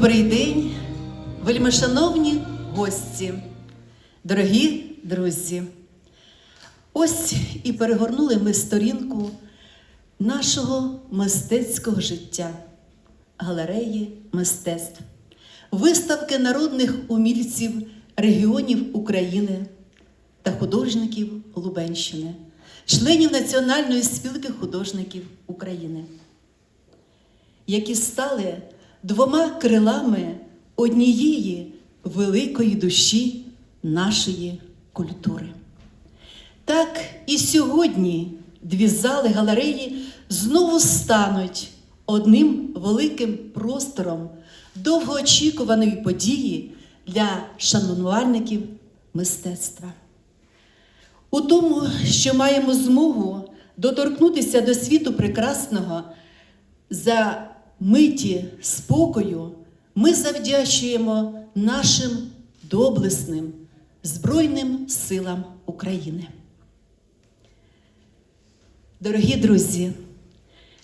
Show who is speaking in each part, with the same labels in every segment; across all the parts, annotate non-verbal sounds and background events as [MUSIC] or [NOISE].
Speaker 1: Добрий день, вельмишановні гості, дорогі друзі. Ось і перегорнули ми сторінку нашого мистецького життя, галереї мистецтв, виставки народних умільців регіонів України та художників Лубенщини, членів Національної спілки художників України які стали двома крилами однієї великої душі нашої культури. Так і сьогодні дві зали галереї знову стануть одним великим простором довгоочікуваної події для шанувальників мистецтва. У тому, що маємо змогу доторкнутися до світу прекрасного за миті спокою, ми завдячуємо нашим доблесним Збройним силам України. Дорогі друзі,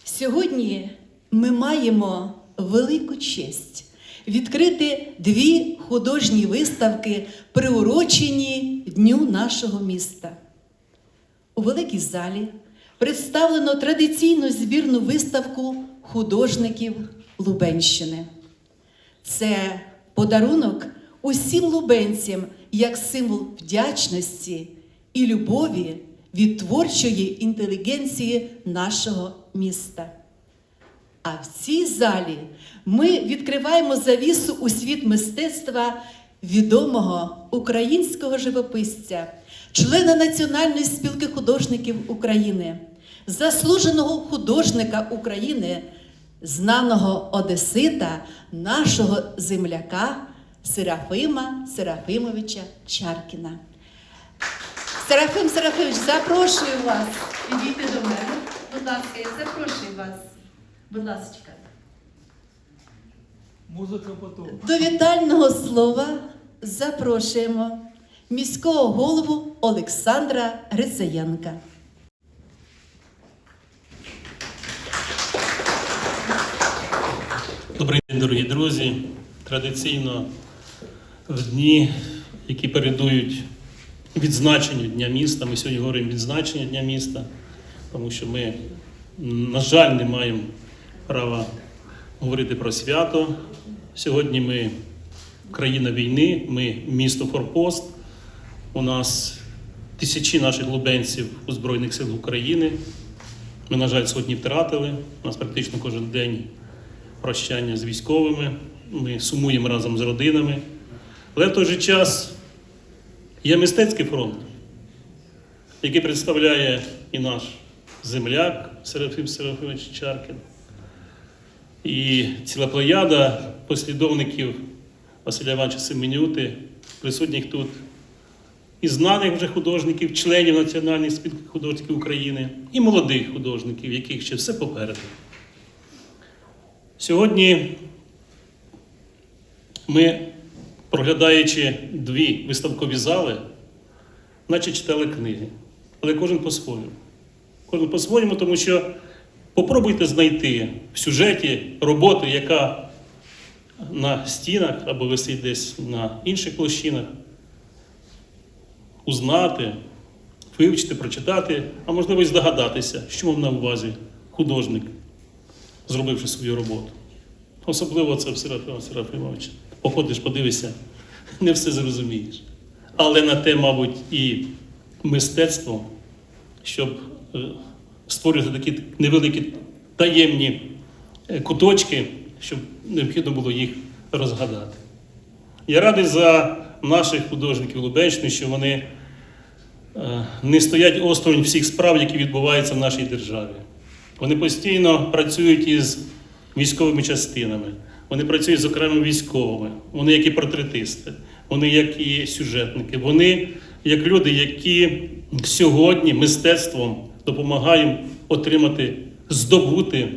Speaker 1: сьогодні ми маємо велику честь відкрити дві художні виставки, приурочені Дню нашого міста. У великій залі представлено традиційну збірну виставку художників Лубенщини. Це подарунок усім лубенцям як символ вдячності і любові від творчої інтелігенції нашого міста. А в цій залі ми відкриваємо завісу у світ мистецтва відомого українського живописця, члена Національної спілки художників України, заслуженого художника України, знаного Одесита, нашого земляка Серафима Серафимовича Чаркіна. Серафим Серафимович, запрошую вас. Підійти до мене. Будь ласка, я запрошую вас. Будь ласка.
Speaker 2: Музика потом.
Speaker 1: До вітального слова запрошуємо міського голову Олександра Грицаєнка.
Speaker 3: Добрий день, дорогі друзі. Традиційно в дні, які передують відзначенню Дня міста, ми сьогодні говоримо відзначення Дня міста, тому що ми, на жаль, не маємо права говорити про свято. Сьогодні ми країна війни, ми місто Форпост. У нас тисячі наших лубенців у Збройних сил України. Ми, на жаль, сотні втратили. У нас практично кожен день прощання з військовими. Ми сумуємо разом з родинами. Але в той же час є мистецький фронт, який представляє і наш земляк Серафим Серафимович Чаркін, і ціла плеяда послідовників Василя Івановича Семенюти, присутніх тут і знаних вже художників, членів Національної спілки художників України, і молодих художників, яких ще все попереду. Сьогодні ми, проглядаючи дві виставкові зали, наче читали книги, але кожен по-своєму. Кожен по-своєму, тому що попробуйте знайти в сюжеті роботу, яка на стінах або висить десь на інших площинах, узнати, вивчити, прочитати, а можливо і здогадатися, що мав на увазі художник зробивши свою роботу. Особливо це в Серафима Серафимовича. Походиш, подивишся, [LAUGHS] не все зрозумієш. Але на те, мабуть, і мистецтво, щоб е, створювати такі невеликі таємні е, куточки, щоб необхідно було їх розгадати. Я радий за наших художників Лубенщини, що вони е, не стоять осторонь всіх справ, які відбуваються в нашій державі. Вони постійно працюють із військовими частинами, вони працюють з окремими військовими, вони як і портретисти, вони як і сюжетники, вони як люди, які сьогодні мистецтвом допомагають отримати, здобути,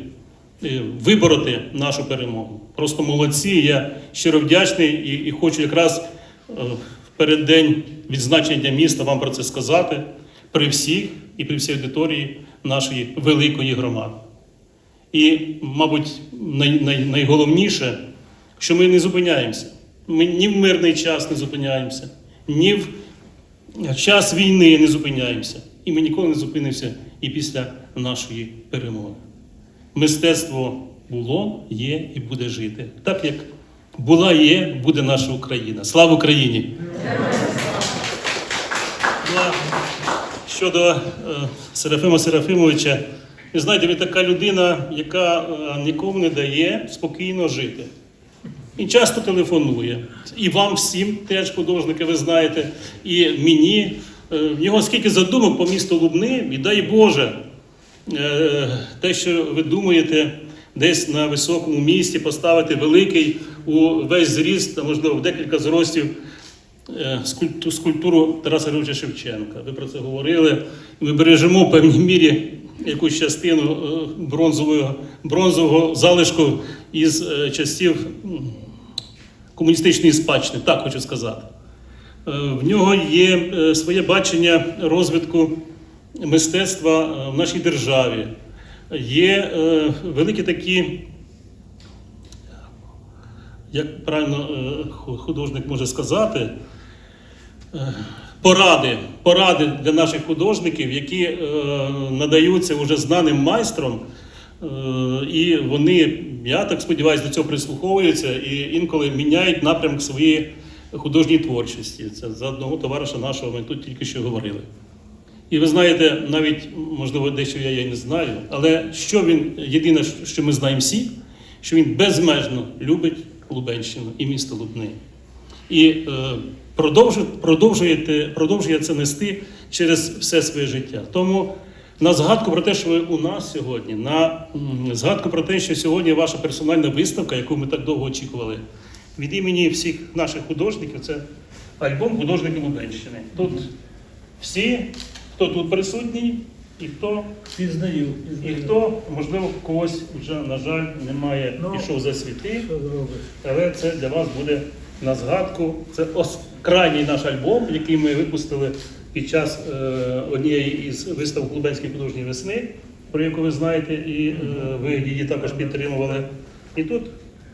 Speaker 3: е, вибороти нашу перемогу. Просто молодці. Я щиро вдячний і, і хочу якраз е, в переддень відзначення міста вам про це сказати. При всіх і при всій аудиторії нашої великої громади. І, мабуть, най, най, найголовніше що ми не зупиняємося. Ми ні в мирний час не зупиняємося, ні в час війни не зупиняємося. І ми ніколи не зупинимося і після нашої перемоги. Мистецтво було, є і буде жити. Так як була, є, буде наша Україна. Слава Україні! Ну, а щодо е, Серафима Серафимовича, ви знаєте, він така людина, яка е, нікому не дає спокійно жити. Він часто телефонує. І вам всім теж художники, ви знаєте, і мені. Е, В нього скільки задумок по місту Лубни, і дай Боже, те, що ви думаєте, десь на високому місці поставити великий у весь зріст, можливо в декілька зростів скульптуру Тараса Григоровича Шевченка. Ви про це говорили. Ми бережемо в певній мірі якусь частину е, бронзового, бронзового залишку із е, часів комуністичної спадщини, так хочу сказати. Е, В нього є е, своє бачення розвитку мистецтва е, в нашій державі. Є е, великі такі, як правильно е, художник може сказати, е, поради, поради для наших художників, які е, надаються вже знаним майстром. Е, І вони, я так сподіваюся, до цього прислуховуються і інколи міняють напрямок своєї художньої творчості. Це за одного товариша нашого ми тут тільки що говорили. І ви знаєте, навіть, можливо, дещо я і не знаю, але що він, єдине, що ми знаємо всі, що він безмежно любить Лубенщину і місто Лубни. І е, продовжує, продовжуєте, продовжує це нести через все своє життя. Тому на згадку про те, що ви у нас сьогодні, на згадку про те, що сьогодні ваша персональна виставка, яку ми так довго очікували, від імені всіх наших художників, це альбом художників Лубенщини. Тут всі, хто тут присутній, і хто,
Speaker 2: Пізнаю,
Speaker 3: і хто, можливо, когось вже, на жаль, немає,
Speaker 2: Ну,
Speaker 3: пішов за світи. Але це для вас буде на згадку. Це крайній наш альбом, який ми випустили під час е, однієї із виставок Лубенської художньої весни, про яку ви знаєте, і е, ви її також підтримували. І тут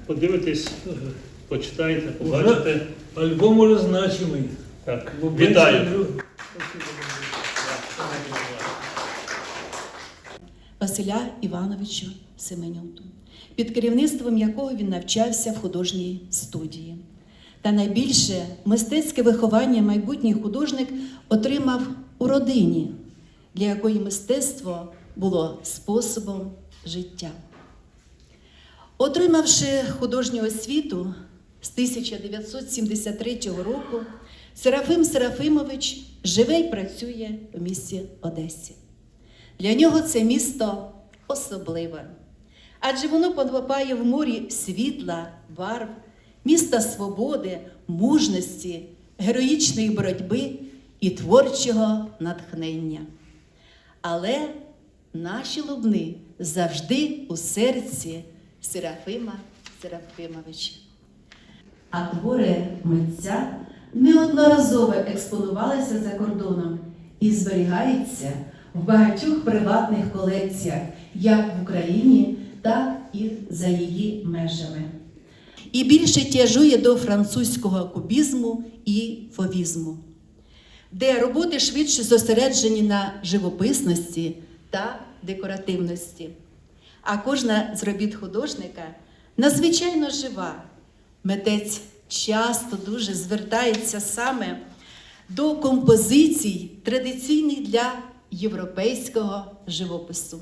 Speaker 3: подивитесь, почитайте, побачите.
Speaker 2: Альбом уже значимий.
Speaker 3: Так, вітаю.
Speaker 1: Василя Івановичу Семенюту, під керівництвом якого він навчався в художній студії. Та найбільше мистецьке виховання майбутній художник отримав у родині, для якої мистецтво було способом життя. Отримавши художню освіту з 1973 року, Серафим Серафимович живе й працює в місті Одесі. Для нього це місто особливе, адже воно подвопає в морі світла, барв, міста свободи, мужності, героїчної боротьби і творчого натхнення. Але наші лубни завжди у серці Серафима Серафимовича. А твори митця неодноразово експонувалися за кордоном і зберігаються в багатьох приватних колекціях, як в Україні, так і за її межами. І більше тяжує до французького кубізму і фовізму, де роботи швидше зосереджені на живописності та декоративності. А кожна з робіт художника надзвичайно жива. Митець часто дуже звертається саме до композицій, традиційних для європейського живопису.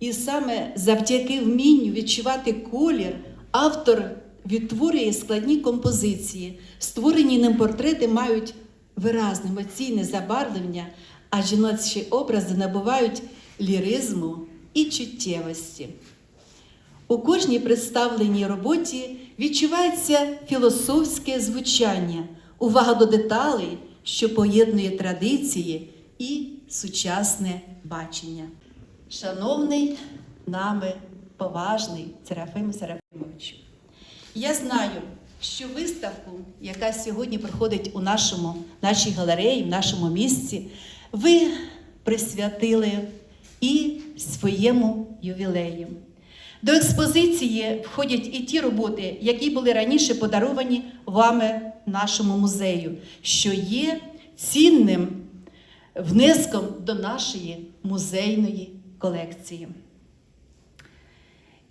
Speaker 1: І саме завдяки вмінню відчувати колір, автор відтворює складні композиції. Створені ним портрети мають виразне емоційне забарвлення, а жіночі образи набувають ліризму і чуттєвості. У кожній представленій роботі відчувається філософське звучання, увага до деталей, що поєднує традиції і сучасне бачення. Шановний нами поважний Серафим Серафимович, я знаю, що виставку, яка сьогодні проходить у нашому, нашій галереї, в нашому місці, ви присвятили і своєму ювілею. До експозиції входять і ті роботи, які були раніше подаровані вами нашому музею, що є цінним внеском до нашої музейної колекції.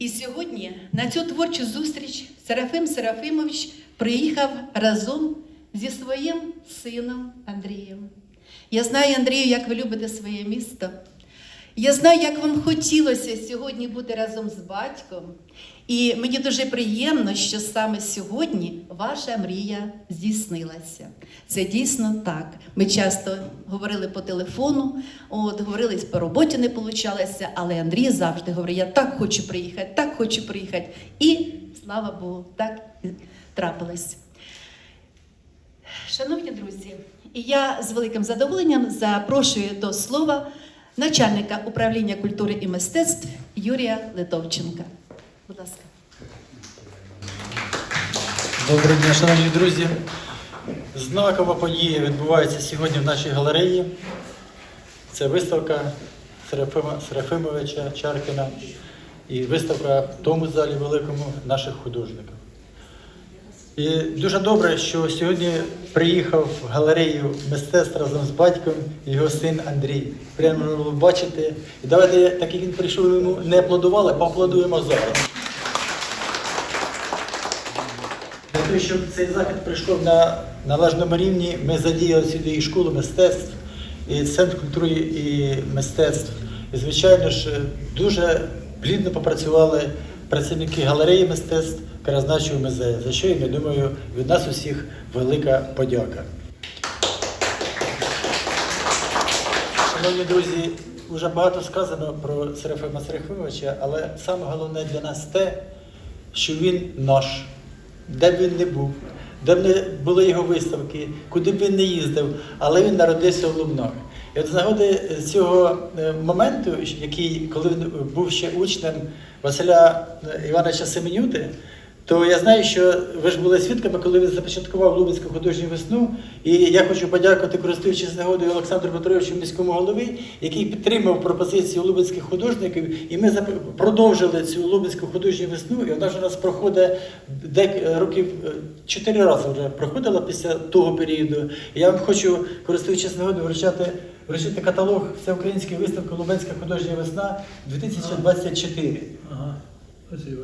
Speaker 1: І сьогодні на цю творчу зустріч Серафим Серафимович приїхав разом зі своїм сином Андрієм. Я знаю, Андрію, як ви любите своє місто. Я знаю, як вам хотілося сьогодні бути разом з батьком. І мені дуже приємно, що саме сьогодні ваша мрія здійснилася. Це дійсно так. Ми часто говорили по телефону, от, говорили по роботі не получалося, але Андрій завжди говорить: я так хочу приїхати, так хочу приїхати. І слава Богу, так і трапилось. Шановні друзі, я з великим задоволенням запрошую до слова начальника управління культури і мистецтв Юрія Литовченка. Будь ласка.
Speaker 4: Доброго дня, шановні друзі. Знакова подія відбувається сьогодні в нашій галереї. Це виставка Серафима Серафимовича Чаркіна і виставка в тому залі великому наших художників. І дуже добре, що сьогодні приїхав в галерею мистецтв разом з батьком його син Андрій. Прямо було бачити. І давайте, так як він прийшов, йому не аплодували, поаплодуємо зараз. Того, щоб цей захід прийшов на належному рівні, ми задіяли сюди і школу мистецтв, і центр культури і мистецтв. І, звичайно ж, дуже плідно попрацювали працівники галереї мистецтв краєзнавчого музею, за що я думаю, від нас усіх велика подяка. Шановні друзі, вже багато сказано про Серафима Серафимовича, але саме головне для нас те, що він наш, де б він не був, де б не були його виставки, куди б він не їздив, але він народився в Лубнові. І от з нагоди цього е, моменту, який, коли він був ще учнем Василя е, Івановича Семенюти, то я знаю, що ви ж були свідками, коли він започаткував Лубенську художню весну. І я хочу подякувати, користуючись нагодою Олександру Петровичу, міському голові, який підтримав пропозицію лубенських художників. І ми продовжили цю Лубенську художню весну. І вона ж у нас проходить років е, чотири рази вже проходила після того періоду. І я вам хочу, користуючись нагодою, вручати, вручити каталог всеукраїнської виставки Лубенська художня весна 2024.
Speaker 2: Ага.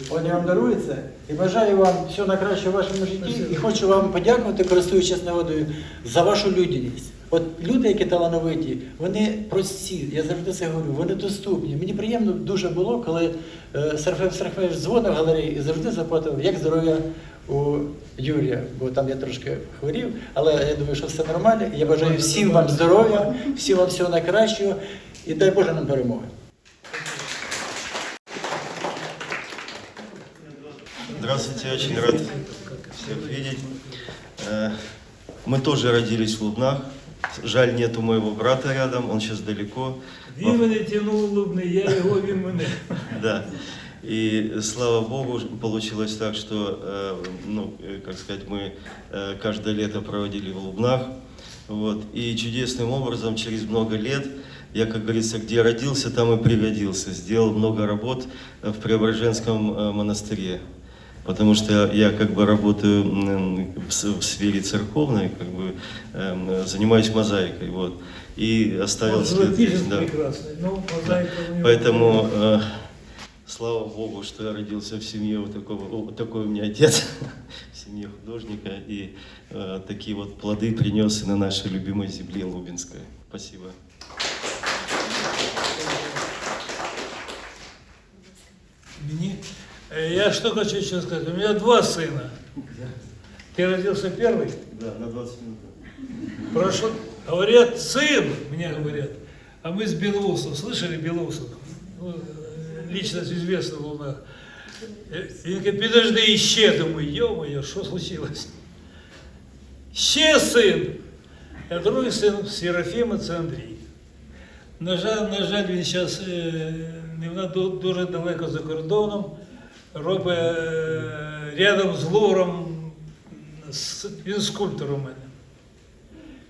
Speaker 4: От вам дарую це і бажаю вам всього найкращого в вашому житті.
Speaker 2: Спасибо.
Speaker 4: І хочу вам подякувати, користуючись нагодою, за вашу людяність. От люди, які талановиті, вони прості, я завжди це говорю, вони доступні. Мені приємно дуже було, коли е, Серафим Серафимович дзвонив в галереї і завжди запитував, як здоров'я у Юрія, бо там я трошки хворів, але я думаю, що все нормально. Я бажаю всім вам здоров'я, всім вам всього найкращого і дай Боже нам перемоги.
Speaker 5: Здравствуйте, очень рад всех видеть. Э, Мы тоже родились в Лубнах. Жаль, нету моего брата рядом, он сейчас далеко.
Speaker 2: Він мене тянув лубний, я його, він мене. [LAUGHS]
Speaker 5: Да. И слава Богу, получилось так, что, э, ну, э, как сказать, мы каждое лето проводили в Лубнах. Вот. И чудесным образом, через много лет, я, как говорится, где родился, там и пригодился. Сделал много работ в Преображенском монастыре. Потому что я как бы работаю в сфере церковной, как бы эм, занимаюсь мозаикой, вот. И оставил
Speaker 2: Он
Speaker 5: след здесь, да.
Speaker 2: прекрасный, ну, мозаика у него.
Speaker 5: Поэтому э, слава Богу, что я родился в семье вот такого, вот такой у меня отец, [LAUGHS] в семье художника, и э, такие вот плоды принес и на нашей любимой земле Лубинской. Спасибо.
Speaker 2: Мені? Э, Я что хочу еще сказать. У меня два сына. Ты родился первый?
Speaker 5: Да, на 20 минут.
Speaker 2: Прошу. Говорят, сын, мне говорят. А мы с Белоусов. Слышали Белоусов? Ну, э, личность известна в Лунах. Э, И он говорит, подожди, еще. Думаю, ё-моё, что случилось? Ще сын. А другий син Серафіма це Андрій. На жаль, на жаль, він зараз не вона ду- дуже далеко за кордоном, Робить е, рядом з Луром, він скульптор у мене.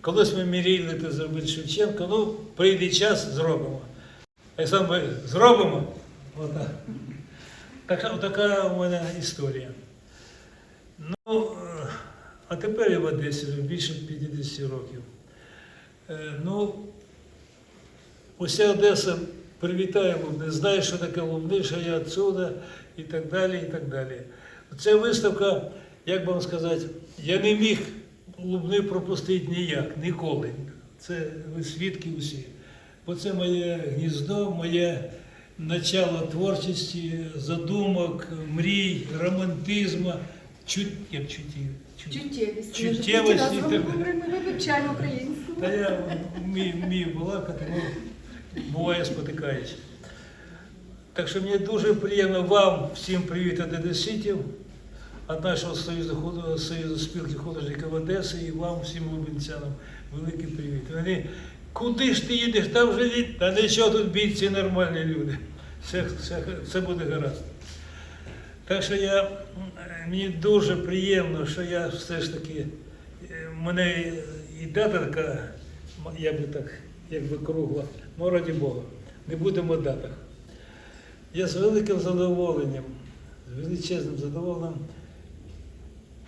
Speaker 2: Колись ми мріяли зробити Шевченко, ну, прийде час, зробимо. Олександр Борисович, зробимо? Отак. така, така у мене історія. Ну, е, а тепер я в Одесі більше 50 років. Е, Ну, уся Одеса привітає Лубни, знає, що таке Лубни, що я відсюди і так далі, і так далі. Ця виставка, як би вам сказати, я не міг Лубни пропустити ніяк, ніколи. Це ви свідки усі. Бо це моє гніздо, моє начало творчості, задумок, мрій, романтизму, чут... як чуттів. Чут-
Speaker 6: Чуттєвість.
Speaker 2: Чуттєвості.
Speaker 6: Ми вивчаємо українську.
Speaker 2: Та я вмію, балакати, буває спотикаюсь. Так що мені дуже приємно вам всім привіт від Одеситів, від нашого Союзу, Союзу спілки художників Одеси і вам, всім лубенцянам, великий привіт. Вони, куди ж ти їдеш? Там вже ні... Та нічого тут бійці нормальні люди. Все, все, все буде гаразд. Так що я, мені дуже приємно, що я все ж таки, е, мене і дата така, я би так, якби кругла, ну раді Бога, не будемо в датах. Я з великим задоволенням, з величезним задоволенням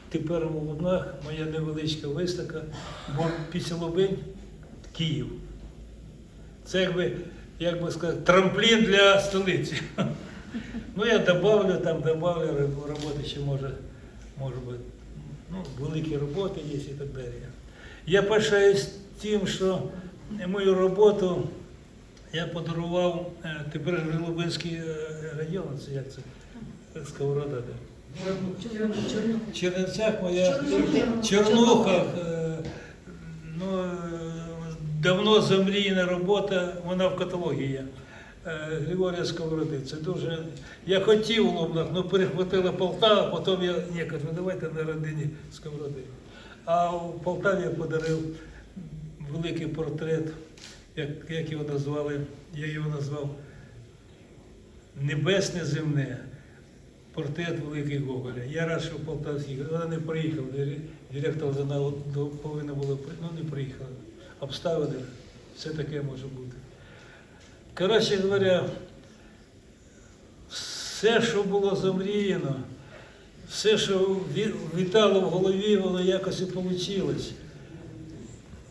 Speaker 2: тепер у Лубнах моя невеличка виставка, бо після Лубень Київ. Це якби, як би сказати, трамплін для столиці. [LAUGHS] Ну, я добавлю, там добавлю роботи ще може, може бути. Ну, великі роботи є і так далі. Я пишаюсь тим, що мою роботу я подарував е, тепер же е, район, це як це? Сковорода, де? В Чернівцях моя в Чорнухах, е, ну, давно замріяна робота, вона в каталогі є. Григорія Сковороди. Це дуже. Я хотів у Лубнах, але перехватила Полтава, потім я ні, кажу, давайте на родині Сковороди. А у Полтаві я подарив великий портрет, як, як його назвали, я його назвав Небесне земне. Портрет Великий Гоголя. Я рад, що Полтавський, вона не приїхала, директор до- повинна була ну не приїхала. Обставини, все таке може бути. Коротше говоря, все, що було замріяно, все, що вітало в голові, воно якось і вийшло.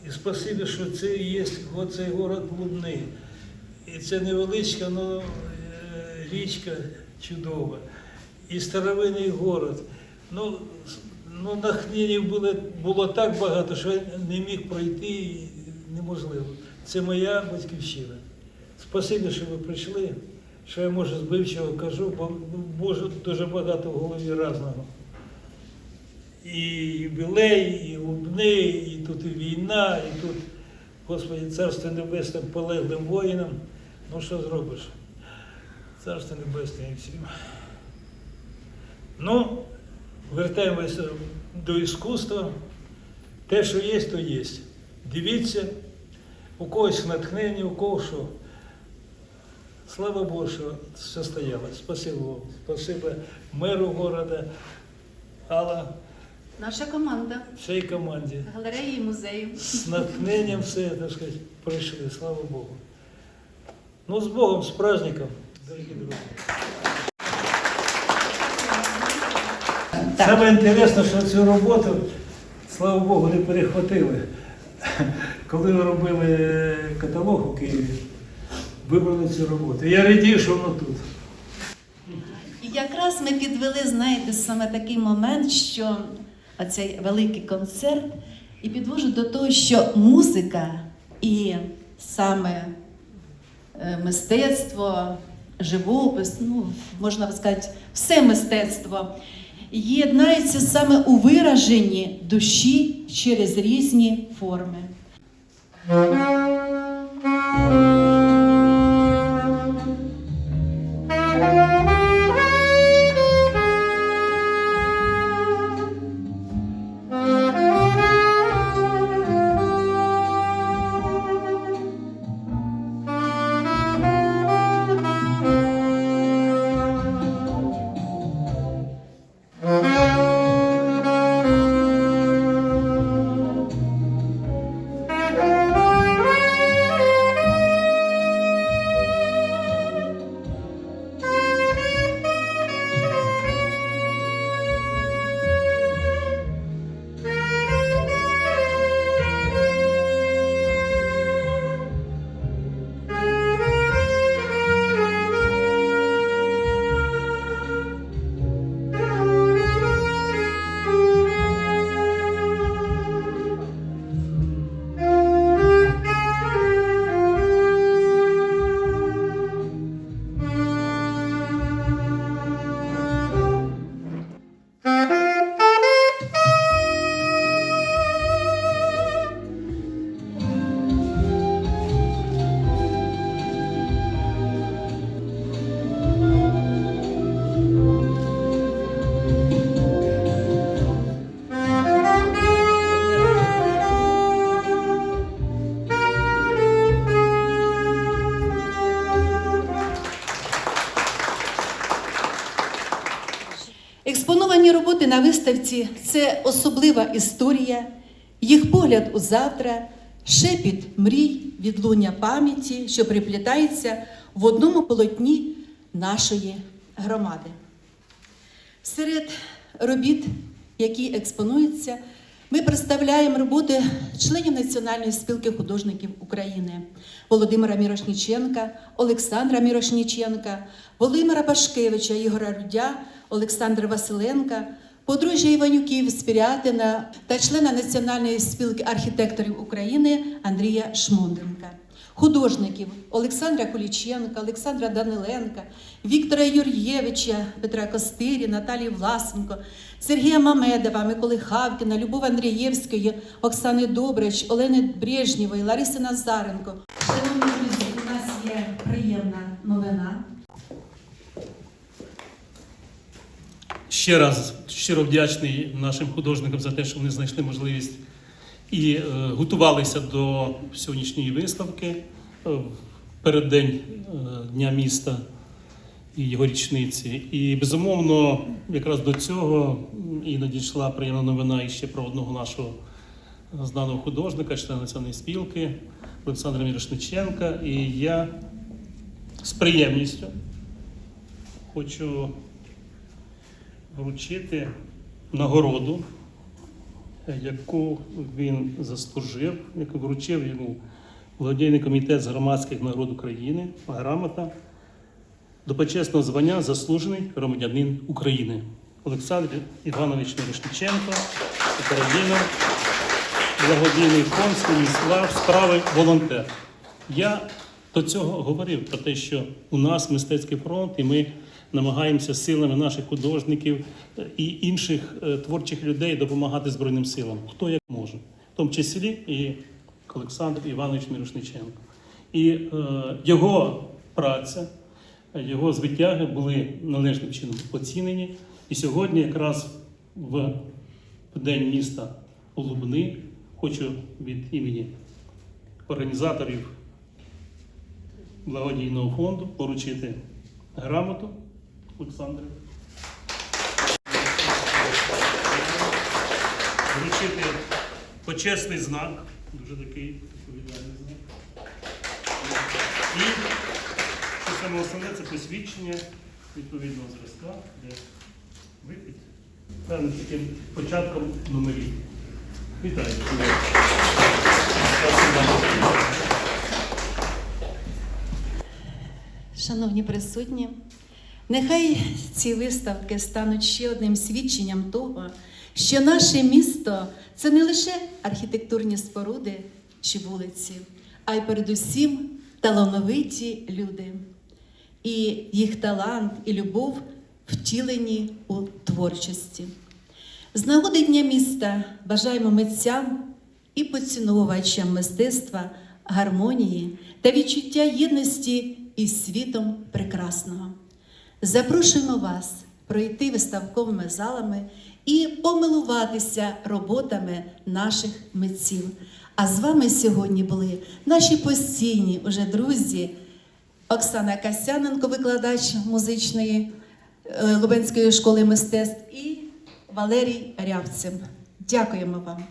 Speaker 2: І спасибі, що це є оцей город Лубни. І це невеличка ну, е, річка чудова. І старовинний город. Ну, ну нахнінів було, було так багато, що я не міг пройти неможливо. Це моя батьківщина. Спасибі, що ви прийшли, що я може збивчого кажу, бо ну, може дуже багато в голові різного. І юбілей, і лубни, і тут і війна, і тут, Господи, царство небесне полеглим воїнам. Ну що зробиш? Царство небесне і всім. Ну, вертаємося до іскусства. Те, що є, то є. Дивіться, у когось натхнення, у кого що. Слава Богу, що все стояло. Спасибо вам. Спасибо меру города, Алла,
Speaker 6: Наша команда
Speaker 2: всій команді.
Speaker 6: галереї і музею.
Speaker 2: З натхненням все, так сказати, прийшли, слава Богу. Ну, з Богом, з праздником, дорогі друзі. Саме інтересне, що цю роботу, слава Богу, не перехватили. Коли ми робили каталог у Києві, вибрали цю роботу. Я радію, що воно тут.
Speaker 1: І якраз ми підвели, знаєте, саме такий момент, що оцей великий концерт, і підвожу до того, що музика і саме е, мистецтво, живопис, ну, можна сказати, все мистецтво єднається саме у вираженні душі через різні форми. Експоновані роботи на виставці це особлива історія, їх погляд у завтра, шепіт мрій, відлуння пам'яті, що приплітається в одному полотні нашої громади. Серед робіт, які експонуються, ми представляємо роботи членів Національної спілки художників України Володимира Мірошніченка, Олександра Мірошніченка, Володимира Пашкевича, Ігора Рудя, Олександра Василенка, подружжя Іванюків Спірятина та члена Національної спілки архітекторів України Андрія Шмонденка художників Олександра Куліченка, Олександра Даниленка, Віктора Юр'євича, Петра Костирі, Наталії Власенко, Сергія Мамедова, Миколи Хавкіна, Любов Андрієвської, Оксани Добрич, Олени Брежнєвої, Лариси Назаренко. Шановні друзі, у нас є приємна новина.
Speaker 3: Ще раз щиро вдячний нашим художникам за те, що вони знайшли можливість і е, готувалися до сьогоднішньої виставки е, переддень е, Дня міста і його річниці. І безумовно, якраз до цього і надійшла приємна новина іще про одного нашого знаного художника, члена національної спілки Олександра Мірошниченка. І я з приємністю хочу вручити нагороду, яку він заслужив, яку вручив йому благодійний комітет з громадських нагород України, грамота до почесного звання заслужений громадянин України Олександр Іванович Мірошниченко, Кароліна, благодійний фонд Станіслав, справи волонтер. Я до цього говорив про те, що у нас мистецький фронт, і ми намагаємося силами наших художників е, і інших е, творчих людей допомагати Збройним силам, хто як може, в тому числі і Олександр Іванович Мірошниченко. І е, його праця, його звитяги були належним чином оцінені. І сьогодні, якраз в день міста Лубни, хочу від імені організаторів благодійного фонду поручити грамоту Олександру. Вручити почесний знак, дуже такий відповідальний знак. Саме основне це посвідчення відповідного зразка, де випить певним таким початком номерів. Вітаю.
Speaker 1: Шановні присутні, нехай ці виставки стануть ще одним свідченням того, що наше місто це не лише архітектурні споруди чи вулиці, а й передусім талановиті люди. І їх талант і любов втілені у творчості. З нагоди Дня міста бажаємо митцям і поціновувачам мистецтва, гармонії та відчуття єдності із світом прекрасного. Запрошуємо вас пройти виставковими залами і помилуватися роботами наших митців. А з вами сьогодні були наші постійні уже друзі Оксана Касяненко, викладач музичної е, Лубенської школи мистецтв, і Валерій Рявцин. Дякуємо вам.